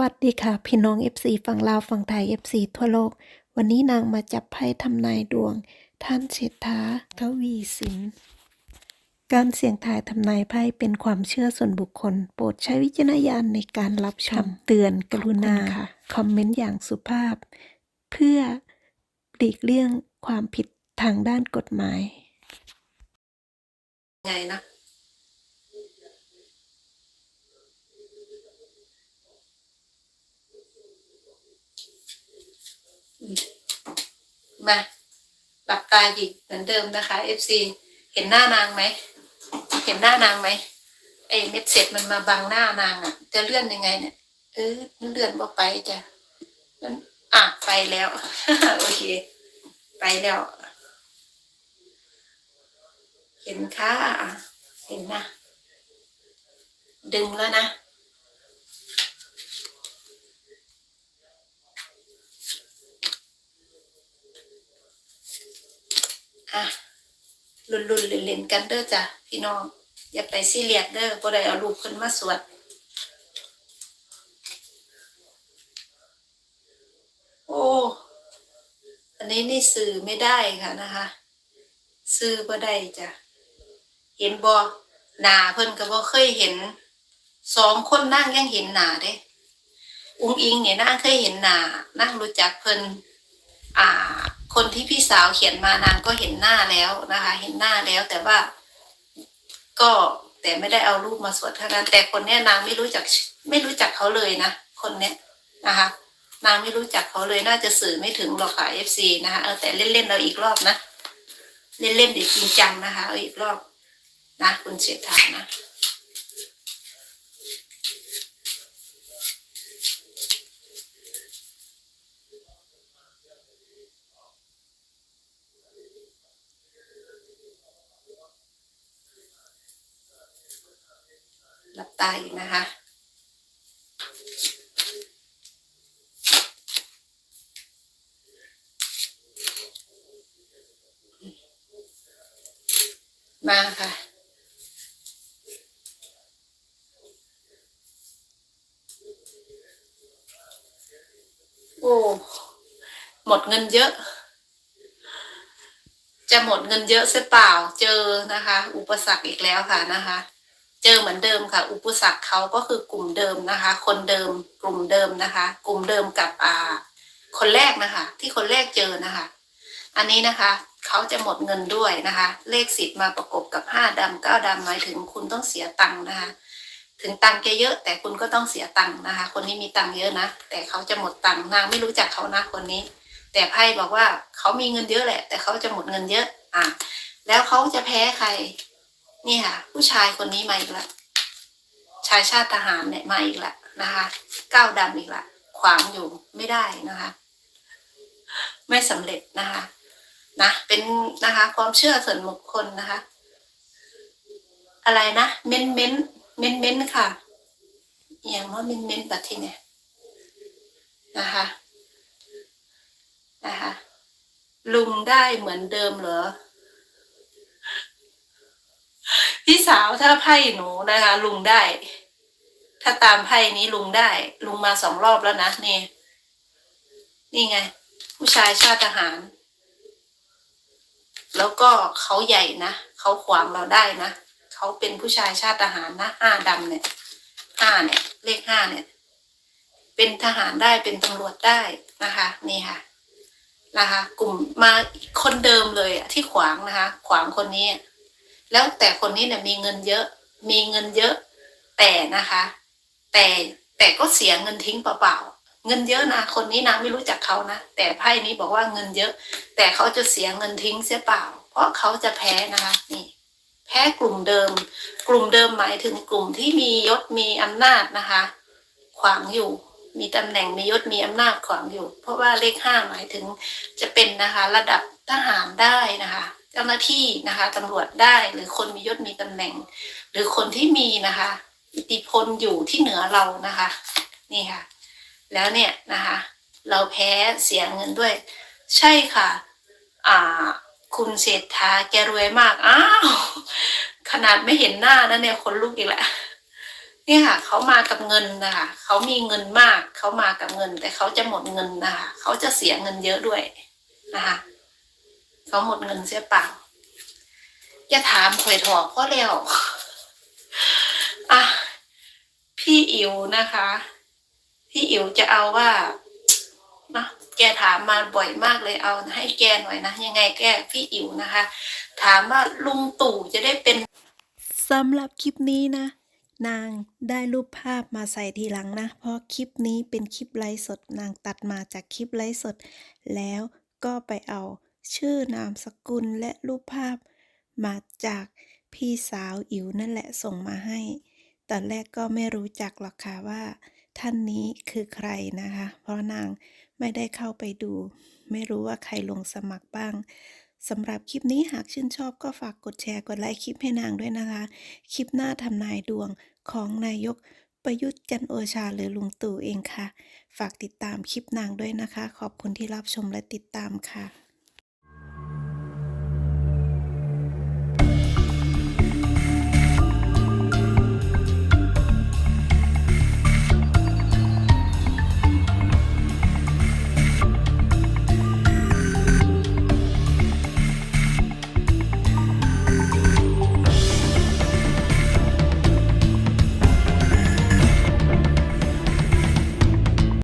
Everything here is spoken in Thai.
วัสดีค่ะ พี่น้อง FC ฝั่งลาวฝั่งไทย FC ทั่วโลก วันนี้นางมาจับไพ่ทำนายดวง ท่านเศรษฐาทวีสิน การเสี่ยงทายทำนายไพ่เป็นความเชื่อส่วนบุคคล โปรดใช้วิจารณญาณในการรับชมเตือนกรุณาคอมเมนต์อย่างสุภาพ เพื่อหลีกเลี่ยงความผิดทางด้านกฎหมาย ไงนะ มา หลับตาหยิกเหมือนเดิมนะคะ FC เห็นหน้านางไหม เห็นหน้านางไหมไอ้เม็ดเสร็จมันมาบังหน้านางอะ จะเลื่อนยังไงเนี่ยเออเลื่อนบ่ไปจ้ะมันอะไปแล้วโอเค ไปแล้ว เห็นค่ะเห็นนะดึงแล้วนะ อะลุนลุนเล่นเล่นๆกันเด้อจ้ะพี่น้อง อย่าไปซีเรียสเด้อบ่ได้เอาลูกขึ้นมาสวดโอ้อันนี้นี่สื่อไม่ได้ค่ะนะคะซื้อบ่ได้จ้ะ เห็นบ่หนาเพิ่นก็บ่เคยเห็น สองคนนั่งยังเห็นหนาเด้ อุ้งอิงเนี่ยนั่งเคยเห็นหนานั่งรู้จักเพิ่น อ่า คนที่พี่สาวเขียนมานางก็เห็นหน้าแล้วนะคะ เห็นหน้าแล้วแต่ว่าก็แต่ไม่ได้เอารูปมาสวดเท่านั้น แต่คนเนี้ยนางไม่รู้จักไม่รู้จักเขาเลยนะคนเนี้ยนะคะ นางไม่รู้จักเขาเลยน่าจะสื่อไม่ถึงหรอกค่ะ FC นะคะเออแต่เล่นๆเราอีกรอบนะเล่นเล่นๆเดี๋ยวจริงจังนะคะ เอาอีกรอบนะคุณเศรษฐานะ หลับตาอีกนะคะ มาค่ะโอ้หมดเงินเยอะ จะหมดเงินเยอะเสียเปล่าเจอนะคะ อุปสรรคอีกแล้วค่ะนะคะ เจอเหมือนเดิมค่ะ อุปสรรคเขาก็คือกลุ่มเดิมนะคะ คนเดิมกลุ่มเดิมนะคะ กลุ่มเดิมกับอ่า คนแรกนะคะ ที่คนแรกเจอนะคะ อันนี้นะคะเขาจะหมดเงินด้วยนะคะ เลขสิบมาประกบกับห้าดำเก้าดำหมายถึงคุณต้องเสียตังค์นะคะ ถึงตังค์แกเยอะแต่คุณก็ต้องเสียตังค์นะคะ คนนี้มีตังค์เยอะนะแต่เขาจะหมดตังค์นางไม่รู้จักเขานะคนนี้ แต่ไพ่บอกว่าเขามีเงินเยอะแหละ แต่เขาจะหมดเงินเยอะ อะแล้วเขาจะแพ้ใคร นี่ค่ะ ผู้ชายคนนี้มาอีกล้วชายชาติทหารเนี่ยมาอีกล้วนะคะก้าวดำอีกล้วขวางอยู่ไม่ได้นะคะ ไม่สำเร็จนะคะนะเป็นนะคะ ความเชื่อส่วนบุคคลนะคะ อะไรนะเม้นเม้นเม้นเม้นค่ะ อย่างว่าเม้นเม้นแบบที่เนี่ยนะคะนะคะลุงได้เหมือนเดิมเหรอ พี่สาวถ้าไพ่หนูนะคะ ลุงได้ ถ้าตามไพ่นี้ลุงได้ ลุงมาสองรอบแล้วนะนี่ นี่ไง ผู้ชายชาติทหาร แล้วก็เขาใหญ่นะเขาขวางเราได้นะเขาเป็นผู้ชายชาติทหารนะห้าดำเนี่ยห้าเนี่ย เลขห้าเนี่ย เป็นทหารได้เป็นตำรวจได้นะคะ นี่ค่ะนะคะ กลุ่มมาคนเดิมเลยอะที่ขวางนะคะ ขวางคนนี้ แล้วแต่คนนี้เนี่ยมีเงินเยอะ มีเงินเยอะ แต่นะคะ แต่แต่ก็เสียเงินทิ้งเปล่าๆเงินเยอะนะคนนี้นางไม่รู้จักเขานะแต่ไพ่นี้บอกว่าเงินเยอะ แต่เขาจะเสียเงินทิ้งเสียเปล่า เพราะเขาจะแพ้นะคะนี่แพ้กลุ่มเดิม กลุ่มเดิมหมายถึงกลุ่มที่มียศมีอำนาจนะคะ ขวางอยู่ มีตำแหน่งมียศมีอำนาจขวางอยู่ เพราะว่าเลขห้าหมายถึงจะเป็นนะคะ ระดับทหารได้นะคะ เจ้าหน้าที่นะคะตำรวจได้หรือคนมียศมีตำแหน่ง หรือคนที่มีนะคะ อิทธิพลอยู่ที่เหนือเรานะคะ นี่ค่ะ แล้วเนี่ยนะคะ เราแพ้เสียเงินด้วย ใช่ค่ะ อ่า คุณเศรษฐาแกรวยมากอ้าวขนาดไม่เห็นหน้านะเนี่ยคนลุกอีกแล้วนี่ค่ะเขามากับเงินนะคะเขามีเงินมากเขามากับเงิน แต่เขาจะหมดเงินนะคะเขาจะเสียเงินเยอะด้วยนะคะ เขาหมดเงินเสียเปล่าอย่าถามข่อยถอกก็แล้วอะพี่อิ๋วนะคะ พี่อิ๋วจะเอาว่านะแกถามมาบ่อยมากเลยเอาให้แกหน่อยนะ ยังไงแกพี่อิ๋วนะคะ ถามว่าลุงตู่จะได้เป็นสำหรับคลิปนี้นะ นางได้รูปภาพมาใส่ทีหลังนะ เพราะคลิปนี้เป็นคลิปไลฟ์สด นางตัดมาจากคลิปไลฟ์สด แล้วก็ไปเอา ชื่อนามสกุลและรูปภาพ มาจากพี่สาวอิ๋วนั่นแหละส่งมาให้ ตอนแรกก็ไม่รู้จักหรอกค่ะว่า ท่านนี้คือใครนะคะ เพราะนางไม่ได้เข้าไปดู ไม่รู้ว่าใครลงสมัครบ้างสำหรับคลิปนี้หากชื่นชอบก็ฝากกดแชร์กดไลค์คลิปให้นางด้วยนะคะ คลิปหน้าทำนายดวงของนายกประยุทธ์จันโอชาหรือลุงตู่เองค่ะ ฝากติดตามคลิปนางด้วยนะคะ ขอบคุณที่รับชมและติดตามค่ะ